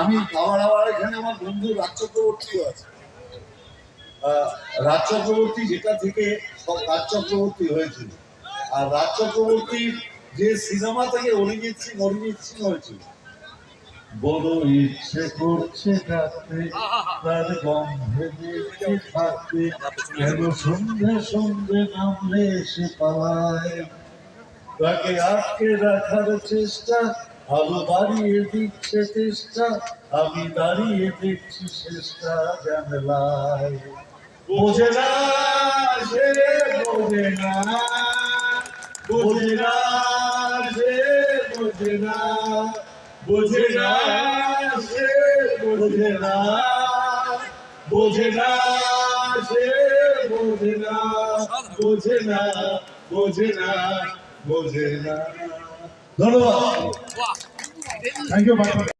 আমি খাবার আবার এখানে আমার বন্ধু রাজ চক্রবর্তীও আছে। রাজ চক্রবর্তী যেটা থেকে সব রাজ চক্রবর্তী হয়েছিল। আর রাজ চক্রবর্তীর যে সিনেমা থেকে অরিজিৎ সিং অরিজিৎ সিং হয়েছিল। বড় ইচ্ছে করছে ডাকতে তার গন্ধে দেখতে থাকতে কেন সন্ধে সন্ধে নামলে এসে পালায়? তাকে আটকে রাখার চেষ্টা আলো বাড়িয়ে দিচ্ছে চেষ্টা আমি দাঁড়িয়ে দেখছি চেষ্টা জানলায়। বোঝে না সে, বোঝে না। বোঝে না সে, বোঝে না। বোঝে না সে, বোঝে না। বোঝে না সে, বোঝে না। বোঝে না বোঝে না বোঝে না। ধন্যবাদ। Thank you